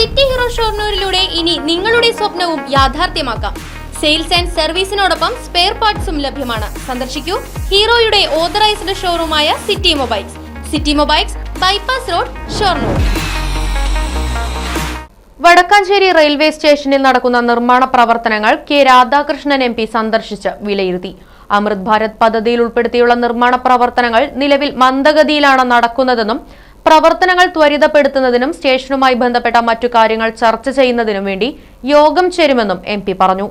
City hero ഷോർണൂരിലൂടെ ഇനി നിങ്ങളുടെ സ്വപ്നവും യാഥാർത്ഥ്യമാക്കാം. സെയിൽസ് ആൻഡ് സർവീസിനോടൊപ്പം സ്പെയർ പാർട്സും ലഭ്യമാണ്. സന്ദർശിക്കൂ ഹീറോയുടെ authorised ഷോറൂമായ city mobiles. City mobiles bypass road Shoranur. Vadakkanchery railway സ്റ്റേഷനിൽ നടക്കുന്ന നിർമ്മാണ പ്രവർത്തനങ്ങൾ കെ രാധാകൃഷ്ണൻ എം പി സന്ദർശിച്ച് വിലയിരുത്തി. അമൃത് ഭാരത് പദ്ധതിയിൽ ഉൾപ്പെടുത്തിയുള്ള നിർമ്മാണ പ്രവർത്തനങ്ങൾ നിലവിൽ മന്ദഗതിയിലാണ് നടക്കുന്നതെന്നും പ്രവർത്തനങ്ങൾ ത്വരിതപ്പെടുത്തുന്നതിനും സ്റ്റേഷനുമായി ബന്ധപ്പെട്ട മറ്റു കാര്യങ്ങൾ ചർച്ച ചെയ്യുന്നതിനും വേണ്ടി യോഗം ചേരുമെന്നും എം പറഞ്ഞു.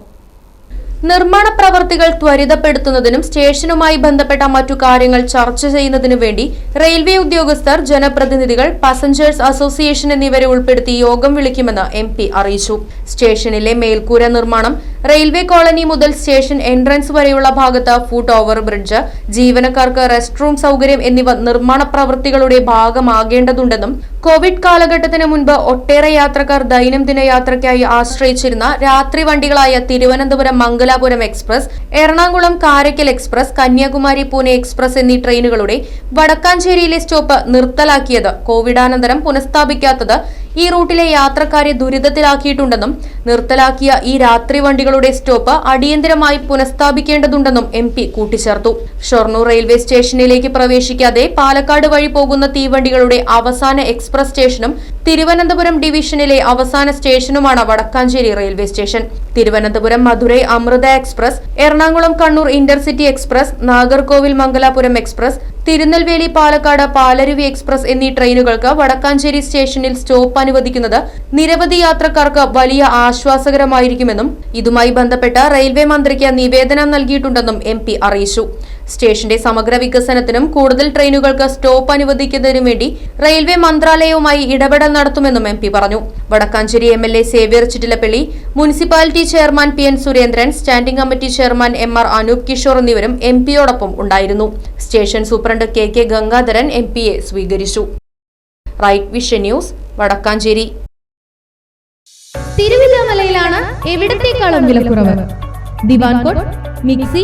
നിർമ്മാണ പ്രവർത്തികൾ ത്വരിതപ്പെടുത്തുന്നതിനും സ്റ്റേഷനുമായി ബന്ധപ്പെട്ട മറ്റു കാര്യങ്ങൾ ചർച്ച ചെയ്യുന്നതിനു വേണ്ടി റെയിൽവേ ഉദ്യോഗസ്ഥർ ജനപ്രതിനിധികൾ പാസഞ്ചേഴ്സ് അസോസിയേഷൻ എന്നിവരെ ഉൾപ്പെടുത്തി യോഗം വിളിക്കുമെന്ന് എം അറിയിച്ചു. സ്റ്റേഷനിലെ മേൽക്കൂര നിർമ്മാണം റെയിൽവേ കോളനി മുതൽ സ്റ്റേഷൻ എൻട്രൻസ് വരെയുള്ള ഭാഗത്ത് ഫുട് ഓവർ ബ്രിഡ്ജ് ജീവനക്കാർക്ക് റെസ്റ്റ് റൂം സൗകര്യം എന്നിവ നിർമ്മാണ പ്രവൃത്തികളുടെ ഭാഗമാകേണ്ടതുണ്ടെന്നും കോവിഡ് കാലഘട്ടത്തിന് മുൻപ് ഒട്ടേറെ യാത്രക്കാർ ദൈനംദിന യാത്രയ്ക്കായി ആശ്രയിച്ചിരുന്ന രാത്രി വണ്ടികളായ Thiruvananthapuram Mangalapuram express Ernakulam Karaikal express Kanyakumari Pune express എന്നീ ട്രെയിനുകളുടെ വടക്കാഞ്ചേരിയിലെ സ്റ്റോപ്പ് നിർത്തലാക്കിയത് കോവിഡാനന്തരം പുനഃസ്ഥാപിക്കാത്തത് ഈ റൂട്ടിലെ യാത്രക്കാരെ ദുരിതത്തിലാക്കിയിട്ടുണ്ടെന്നും നിർത്തലാക്കിയ ഈ രാത്രി വണ്ടികളുടെ സ്റ്റോപ്പ് അടിയന്തരമായി പുനഃസ്ഥാപിക്കേണ്ടതുണ്ടെന്നും എം പി കൂട്ടിച്ചേർത്തു. ഷൊർണൂർ റെയിൽവേ സ്റ്റേഷനിലേക്ക് പ്രവേശിക്കാതെ പാലക്കാട് വഴി പോകുന്ന തീവണ്ടികളുടെ അവസാന എക്സ്പ്രസ് സ്റ്റേഷനും തിരുവനന്തപുരം ഡിവിഷനിലെ അവസാന സ്റ്റേഷനുമാണ് Vadakkanchery railway station. Thiruvananthapuram Madurai Amrita express Ernakulam Kannur intercity express Nagercoil Mangalapuram express Tirunelveli Palakkad Palaruvi express എന്നീ ട്രെയിനുകൾക്ക് വടക്കാഞ്ചേരി സ്റ്റേഷനിൽ സ്റ്റോപ്പ് അനുവദിക്കുന്നത് നിരവധി യാത്രക്കാർക്ക് വലിയ ആശ്വാസകരമായിരിക്കുമെന്നും ഇതുമായി ബന്ധപ്പെട്ട് റെയിൽവേ മന്ത്രിക്ക് നിവേദനം നൽകിയിട്ടുണ്ടെന്നും എം അറിയിച്ചു. സ്റ്റേഷന്റെ സമഗ്ര വികസനത്തിനും കൂടുതൽ ട്രെയിനുകൾക്ക് സ്റ്റോപ്പ് അനുവദിക്കുന്നതിനും വേണ്ടി റെയിൽവേ മന്ത്രാലയവുമായി ഇടപെടൽ നടത്തുമെന്നും എം പറഞ്ഞു. Vadakkanchery M L A Xavier Chittilappilly municipality chairman P N Surendran standing committee chairman M R Anoop Kishore എന്നിവരും എം പിയോടൊപ്പം ഉണ്ടായിരുന്നു. Station superintendent K K Gangadharan M പിയെ സ്വീകരിച്ചു. Right vision news Vadakkanchery. തിരുവില്ലാമലയിലാണ് എവിടത്തേക്കാളും വിലക്കുറവ് divan cot mixie